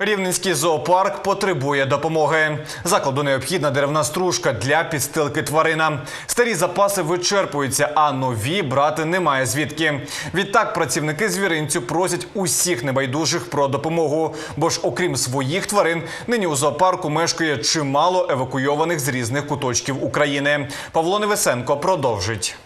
Рівненський зоопарк потребує допомоги. Закладу необхідна деревна стружка для підстилки тваринам. Старі запаси вичерпуються, а нові брати немає звідки. Відтак працівники звіринцю просять усіх небайдужих про допомогу. Бо ж, окрім своїх тварин, нині у зоопарку мешкає чимало евакуйованих з різних куточків України. Павло Невесенко продовжить.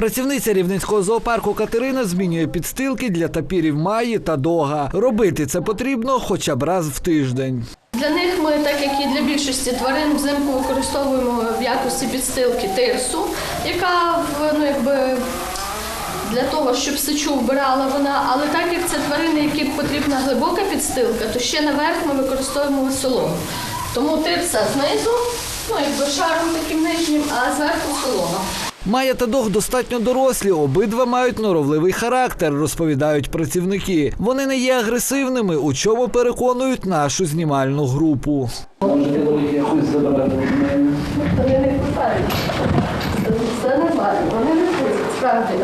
Працівниця рівненського зоопарку Катерина змінює підстилки для тапірів Маї та Дога. Робити це потрібно хоча б раз в тиждень. Для них ми, так як і для більшості тварин, взимку використовуємо в якості підстилки тирсу, яка ну, якби, для того, щоб сечу вбирала вона. Але так як це тварини, яким потрібна глибока підстилка, то ще наверх ми використовуємо солому. Тому тирса знизу, ну якби шаром таким нижнім, а зверху солома. Майя та Дог достатньо дорослі, обидва мають норовливий характер, розповідають працівники. Вони не є агресивними, у чому переконують нашу знімальну групу. Можете якусь забрати? Вони не кусають. Все нормально, вони не кусають, справді.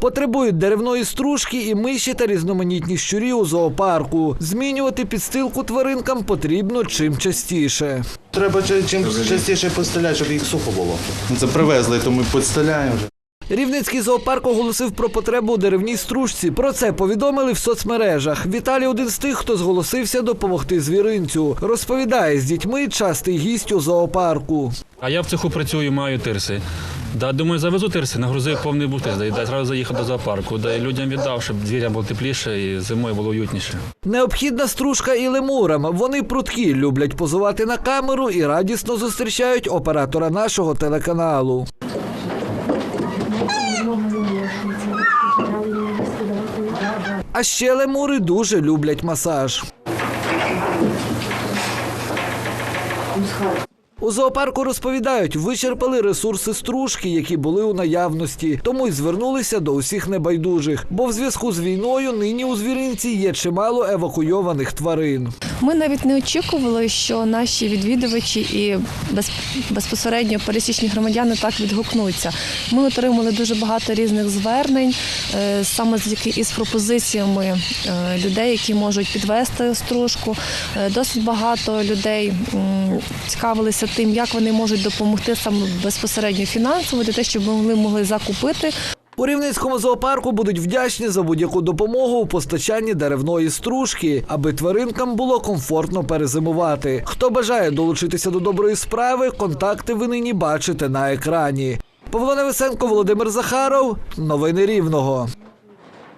Потребують деревної стружки і миші та різноманітні щурі у зоопарку. Змінювати підстилку тваринкам потрібно чим частіше. Треба чим чим частіше постеляти, щоб їх сухо було. Це привезли, то ми підстеляємо вже. Рівненський зоопарк оголосив про потребу у деревній стружці. Про це повідомили в соцмережах. Віталій один з тих, хто зголосився допомогти звіринцю. Розповідає, з дітьми частий гість у зоопарку. А я в цеху працюю, маю тирси. Да, думаю, завезу тирси, нагрузив повний да, і одразу заїхав до зоопарку, да, і людям віддав, щоб звірям було тепліше і зимою було уютніше. Необхідна стружка і лемурам. Вони прудкі, люблять позувати на камеру і радісно зустрічають оператора нашого телеканалу. А ще лемури дуже люблять масаж. У зоопарку розповідають, вичерпали ресурси стружки, які були у наявності, тому й звернулися до усіх небайдужих. Бо в зв'язку з війною нині у звіринці є чимало евакуйованих тварин. Ми навіть не очікували, що наші відвідувачі і безпосередньо пересічні громадяни так відгукнуться. Ми отримали дуже багато різних звернень, е, саме із пропозиціями е, людей, які можуть підвести стружку. Е, Досить багато людей м, тим, як вони можуть допомогти саме безпосередньо фінансово для того, щоб вони могли закупити У Рівненському зоопарку будуть вдячні за будь-яку допомогу у постачанні деревної стружки, аби тваринкам було комфортно перезимувати. Хто бажає долучитися до доброї справи, контакти ви нині бачите на екрані. Павло Невесенко, Володимир Захаров. Новини Рівного.